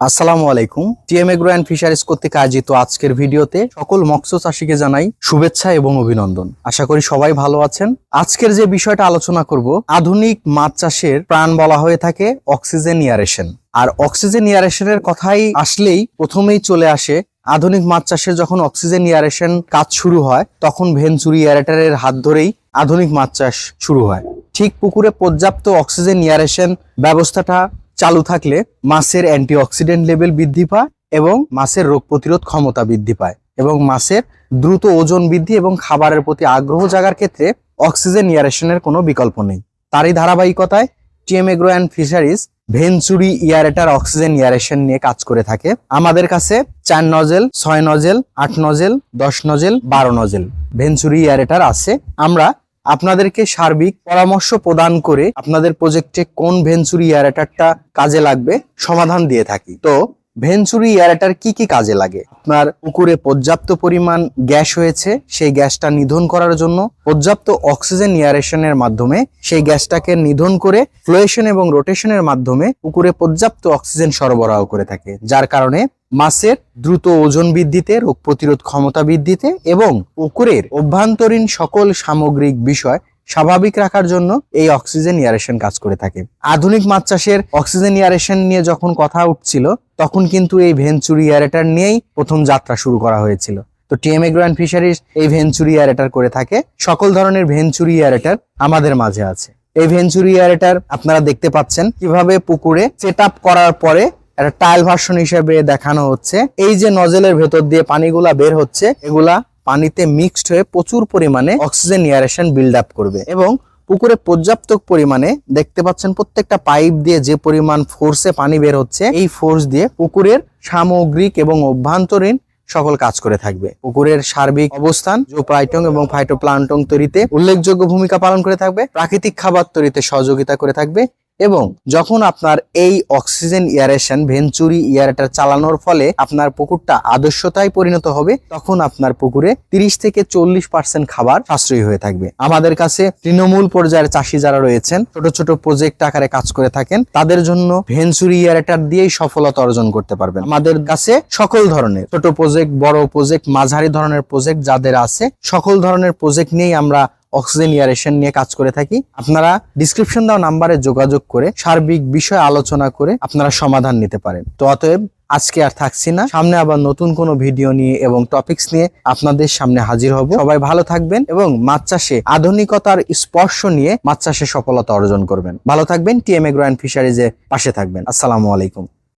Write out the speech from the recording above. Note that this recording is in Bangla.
আসসালামু আলাইকুম। টিএম এগ্রো অ্যান্ড ফিশারিজ কর্তৃক আয়োজিত আজকের ভিডিওতে সকল মৎস্য চাষীকে জানাই শুভেচ্ছা এবং অভিনন্দন। আশা করি সবাই ভালো আছেন। আজকের যে বিষয়টা আলোচনা করব, আধুনিক মাছ চাষের প্রাণ বলা হয়ে থাকে অক্সিজেন ইয়ারেশন আর অক্সিজেন ইয়ারেশনের কথাই আসলেই প্রথমেই চলে আসে আধুনিক মাছ চাষের যখন অক্সিজেন ইয়ারেশন কাজ শুরু হয়, তখন ভেঞ্চুরি ইয়ারেটারের হাত ধরেই আধুনিক মাছ চাষ শুরু হয়। ঠিক পুকুরে পর্যাপ্ত অক্সিজেন ইয়ারেশন ব্যবস্থাটা চালু থাকলে মাছের অ্যান্টিঅক্সিডেন্ট লেভেল বৃদ্ধি পায় এবং মাছের রোগ প্রতিরোধ ক্ষমতা বৃদ্ধি পায় এবং মাছের দ্রুত ওজন বৃদ্ধি এবং খাবারের প্রতি আগ্রহ জাগার ক্ষেত্রে অক্সিজেন ইয়ারেশনের কোনো বিকল্প নেই। তারই ধারাবাহিকতায় TM agro and fisheries ventures aerator oxygen aeration নিয়ে কাজ করে থাকে। আমাদের কাছে চার নজেল, ছয় নজেল, আট নজেল, দশ নজেল, বারো নজেল ভেঞ্চুরি ইয়ারেটার আছে। আমরা আপনাদেরকে সার্বিক পরামর্শ প্রদান করে আপনাদের প্রজেক্টে কোন ভেঞ্চুরি এয়ারেটারটা কাজে লাগবে সমাধান দিয়ে থাকি। তো ভেঞ্চুরি এয়ারেটার কি কি কাজে লাগে? আপনার পুকুরে পর্যাপ্ত পরিমাণ গ্যাস হয়েছে, সেই গ্যাসটা নিধন করার জন্য পর্যাপ্ত অক্সিজেন ইয়ারেশনের মাধ্যমে সেই গ্যাসটাকে নিধন করে ফ্লোয়েশন এবং রোটেশনের মাধ্যমে পুকুরে পর্যাপ্ত অক্সিজেন সরবরাহ করে থাকে, যার কারণে মাছের দ্রুত ওজন বৃদ্ধিতে, রোগ প্রতিরোধ ক্ষমতা বৃদ্ধিতে এবং পুকুরের অভ্যন্তরীণ সকল সামগ্রিক বিষয় স্বাভাবিক রাখার জন্য এই অক্সিজেন ইয়ারেশন কাজ করে থাকে। আধুনিক মাছ চাষের অক্সিজেন ইয়ারেশন নিয়ে যখন কথা উঠছিল, তখন কিন্তু এই ভেঞ্চুরি ইয়ারেটার নিয়েই প্রথম যাত্রা শুরু করা হয়েছিল। তো টিএম এগ্রো অ্যান্ড ফিশারিজ এই ভেঞ্চুরি ইয়ারেটার করে থাকে। সকল ধরনের ভেঞ্চুরি ইয়ারেটার আমাদের মাঝে আছে। এই ভেঞ্চুরি ইয়ারেটার আপনারা দেখতে পাচ্ছেন কীভাবে পুকুরে সেট করার পরে একটা টাইল ভার্সন হিসেবে দেখানো হচ্ছে। এই যে নজেলের ভেতর দিয়ে পানিগুলা বের হচ্ছে, এগুলা পানিতে মিক্সড হয়ে প্রচুর পরিমাণে অক্সিজেন ইয়ারেশন বিল্ড আপ করবে এবং পুকুরে পর্যাপ্ত পরিমাণে দেখতে পাচ্ছেন প্রত্যেকটা পাইপ দিয়ে যে পরিমাণ ফোর্সে পানি বের হচ্ছে, এই ফোর্স দিয়ে পুকুরের সামগ্রিক এবং অভ্যন্তরীণ সকল কাজ করে থাকবে। পুকুরের সার্বিক অবস্থান জোপ্রাইটং এবং ফাইটোপ্লান্টং তৈরিতে উল্লেখযোগ্য ভূমিকা পালন করে থাকবে, প্রাকৃতিক খাবার তৈরিতে সহযোগিতা করে থাকবে এবং যখন আপনার এই অক্সিজেন ইয়ারেশন ভেঞ্চুরি ইয়ারেটার চালানোর ফলে আপনার পুকুরটা আদর্শতায় পরিণত হবে, তখন আপনার পুকুরে তিরিশ থেকে চল্লিশ পার্সেন্ট খাবার সাশ্রয়ী হয়ে থাকবে। আমাদের কাছে তৃণমূল পর্যায়ের চাষি যারা রয়েছেন, ছোট ছোট প্রজেক্ট আকারে কাজ করে থাকেন, তাদের জন্য ভেঞ্চুরি ইয়ারেটার দিয়েই সফলতা অর্জন করতে পারবেন। আমাদের কাছে সকল ধরনের ছোট প্রজেক্ট বড় প্রজেক্ট মাঝারি ধরনের প্রজেক্ট যাদের আছে, সকল ধরনের প্রজেক্ট নিয়েই আমরা অক্সিজেন ইয়ারেশন নিয়ে কাজ করে থাকি। আপনারা ডিসক্রিপশন দেওয়া নাম্বারে যোগাযোগ করে সার্বিক বিষয় আলোচনা করে আপনারা সমাধান নিতে পারেন। তো অতএব আজকে আর থাকছি না। সামনে আবার নতুন কোনো ভিডিও নিয়ে এবং টপিকস নিয়ে আপনাদের সামনে হাজির হব। সবাই ভালো থাকবেন এবং মাছ চাষে আধুনিকতার স্পর্শ নিয়ে মাছ চাষে সফলতা অর্জন করবেন। ভালো থাকবেন। টিএম এগ্রো অ্যান্ড ফিশারিজে পাশে থাকবেন। আসসালামু আলাইকুম।